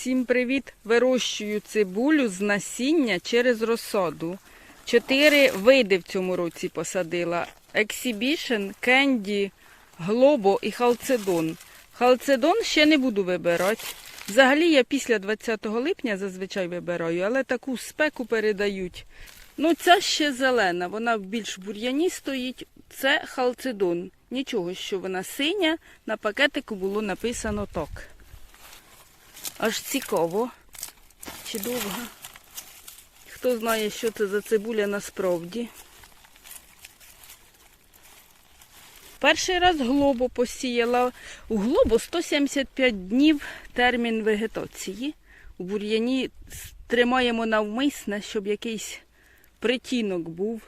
Всім привіт! Вирощую цибулю з насіння через розсаду. Чотири види в цьому році посадила: Exhibition, Кенді, Глобо і Халцедон. Халцедон ще не буду вибирати. Взагалі я після 20 липня зазвичай вибираю, але таку спеку передають. Ну, ця ще зелена, вона більш бур'яні стоїть. Це халцедон. Нічого, що вона синя, на пакетику було написано так. Аж цікаво. Чи довго? Хто знає, що це за цибуля насправді. Перший раз глобо посіяла. У глобо 175 днів термін вегетації. У бур'яні тримаємо навмисне, щоб якийсь притінок був.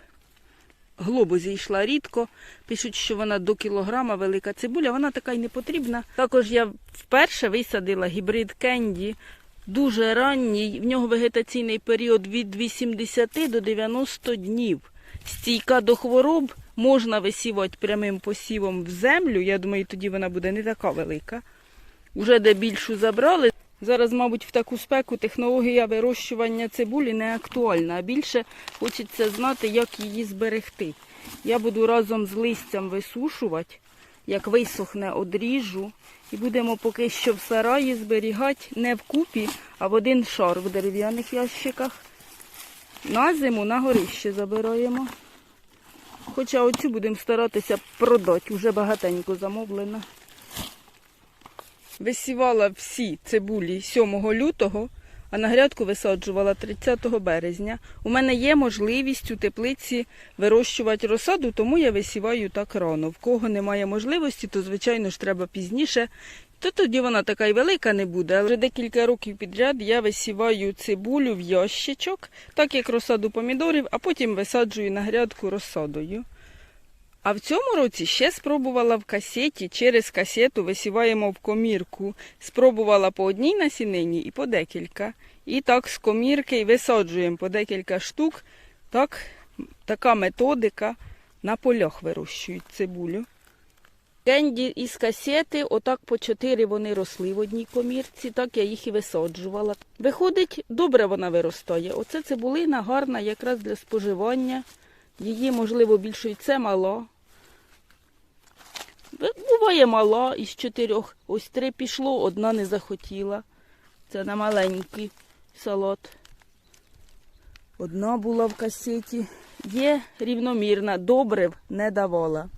Глобу зійшла рідко. Пишуть, що вона до кілограма велика цибуля, вона така й не потрібна. Також я вперше висадила гібрид Кенді. Дуже ранній, в нього вегетаційний період від 80 до 90 днів. Стійка до хвороб можна висівати прямим посівом в землю. Я думаю, тоді вона буде не така велика. Уже де більшу забрали. Зараз, мабуть, в таку спеку технологія вирощування цибулі не актуальна, а більше хочеться знати, як її зберегти. Я буду разом з листям висушувати, як висохне, одріжу. І будемо поки що в сараї зберігати не вкупі, а в один шар в дерев'яних ящиках. На зиму на горище забираємо. Хоча оцю будемо старатися продати, вже багатенько замовлено. Висівала всі цибулі 7 лютого, а на грядку висаджувала 30 березня. У мене є можливість у теплиці вирощувати розсаду, тому я висіваю так рано. В кого немає можливості, то, звичайно ж, треба пізніше. То тоді вона така й велика не буде. Але вже декілька років підряд я висіваю цибулю в ящичок, так як розсаду помідорів, а потім висаджую на грядку розсадою. А в цьому році ще спробувала в касеті, через касету висіваємо в комірку. Спробувала по одній насінині і по декілька. І так з комірки висаджуємо по декілька штук. Так, така методика на полях вирощують цибулю. Кенді із касети, отак по чотири вони росли в одній комірці, так я їх і висаджувала. Виходить, добре вона виростає. Оце цибулина гарна якраз для споживання. Її, можливо, більше це мало. Буває мала із чотирьох. Ось три пішло, одна не захотіла. Це на маленький салат. Одна була в касеті. Є рівномірна, добрив не давала.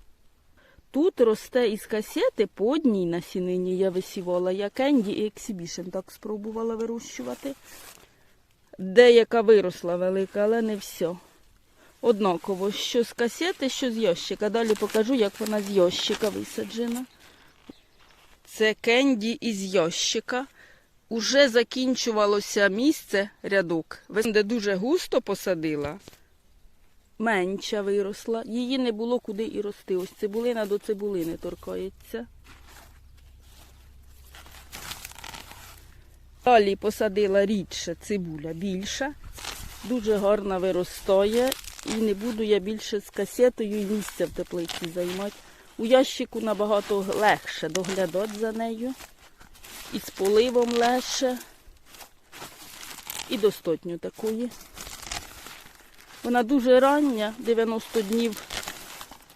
Тут росте із касети по одній насінині я висівала. Я кенді і ексібішн так спробувала вирощувати. Деяка виросла велика, але не все однаково, що з касети, що з ящика. Далі покажу, як вона з ящика висаджена. Це кенді із ящика. Уже закінчувалося місце рядок. Де дуже густо посадила, менша виросла. Її не було куди і рости. Ось цибулина до цибулини торкається. Далі посадила рідше цибуля більша. Дуже гарно виростає. І не буду я більше з касетою місця в теплиці займати. У ящику набагато легше доглядати за нею. І з поливом легше. І достатньо такої. Вона дуже рання, 90 днів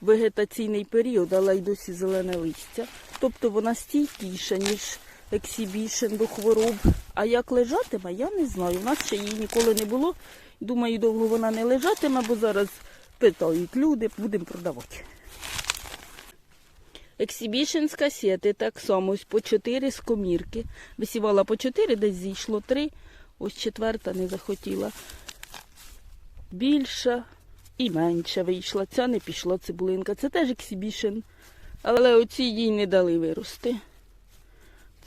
вегетаційний період, але й досі зелене листя. Тобто вона стійкіша, ніж ексібішен до хвороб. А як лежатиме, я не знаю. У нас ще її ніколи не було. Думаю, довго вона не лежатиме, бо зараз питають люди, будемо продавати. Ексібішн з касети так само, ось по 4 з комірки. Висівала по 4, десь зійшло 3, ось четверта не захотіла. Більша і менша вийшла. Ця не пішла цибулинка. Це теж ексібішн. Але оці їй не дали вирости.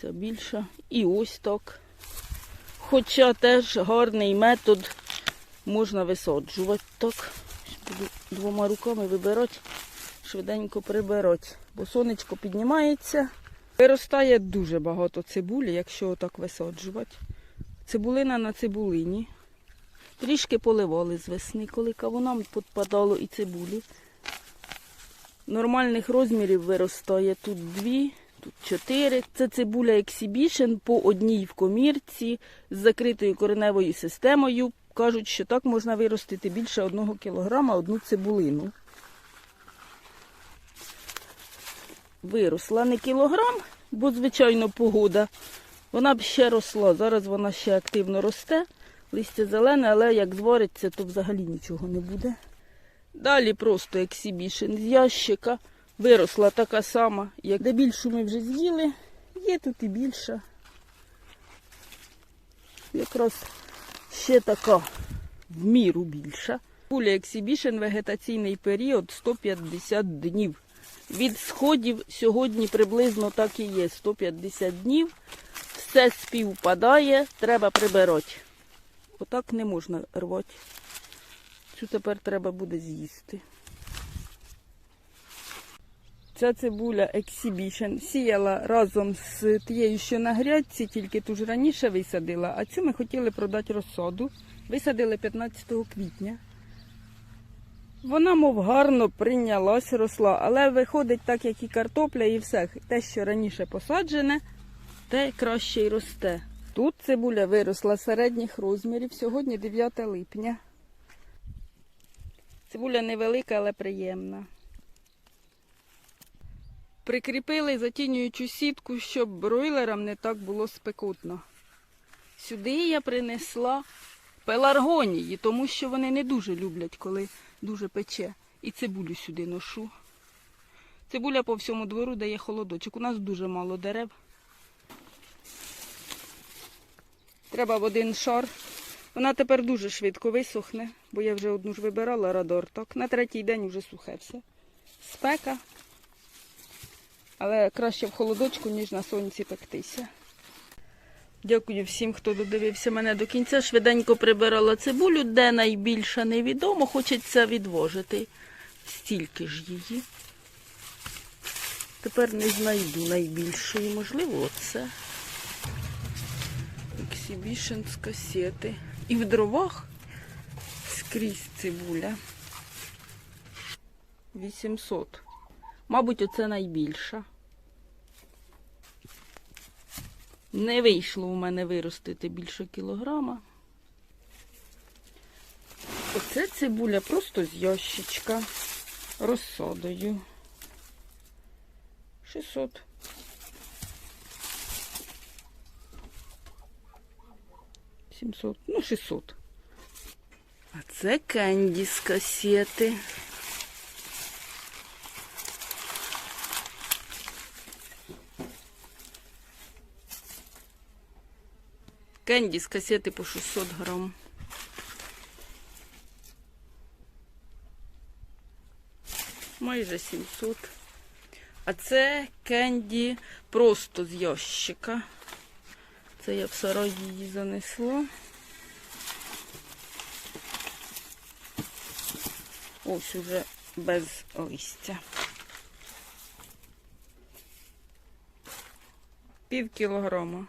Ця більша. І ось так. Хоча теж гарний метод можна висаджувати так. Буду двома руками вибирати, швиденько прибирати. Бо сонечко піднімається. Виростає дуже багато цибулі, якщо отак висаджувати. Цибулина на цибулині. Трішки поливали з весни, коли кавунам підпадало і цибулі. Нормальних розмірів виростає тут дві, Тут чотири. Це цибуля Exhibition по одній в комірці з закритою кореневою системою. Кажуть, що так можна виростити більше одного кілограма одну цибулину. Виросла не кілограм, бо, звичайно, погода. Вона б ще росла. Зараз вона ще активно росте. Листя зелене, але як звариться, то взагалі нічого не буде. Далі просто ексібішн з ящика. Виросла така сама, як де більшу ми вже з'їли. Є тут і більша. Якраз ще така в міру більша. Пуля ексібішн вегетаційний період 150 днів. Від сходів сьогодні приблизно так і є. 150 днів. Все співпадає, треба прибирати. Отак не можна рвати. Цю тепер треба буде з'їсти. Ця цибуля Exhibition сіяла разом з тією, що на грядці, тільки ту ж раніше висадила, а цю ми хотіли продати розсаду. Висадили 15 квітня. Вона, мов гарно прийнялась, росла, але виходить так, як і картопля, і все. Те, що раніше посаджене, те краще й росте. Тут цибуля виросла середніх розмірів. Сьогодні 9 липня. Цибуля невелика, але приємна. Прикріпили затінюючу сітку, щоб бройлерам не так було спекотно. Сюди я принесла пеларгонії, тому що вони не дуже люблять, коли дуже пече. І цибулю сюди ношу. Цибуля по всьому двору дає холодочок. У нас дуже мало дерев. Треба в один шар. Вона тепер дуже швидко висохне, бо я вже одну ж вибирала радор. Так, на третій день вже сухе все. Спека. Але краще в холодочку, ніж на сонці пектися. Дякую всім, хто додивився мене до кінця. Швиденько прибирала цибулю, де найбільша невідомо, хочеться відвожити. Стільки ж її. Тепер не знайду найбільшої, можливо, оце. Exhibition з касети. І в дровах скрізь цибуля. 800. Мабуть, оце найбільша. Не вийшло у мене виростити більше кілограма. Оце цибуля просто з ящичка розсадою. 600. Сімсот, ну 600. А це кенді з касети. Кенді з касети по 600 грам. Майже 700. А це кенді просто з ящика. Це я в сарай її занесла. Ось уже без листя. Пів кілограма.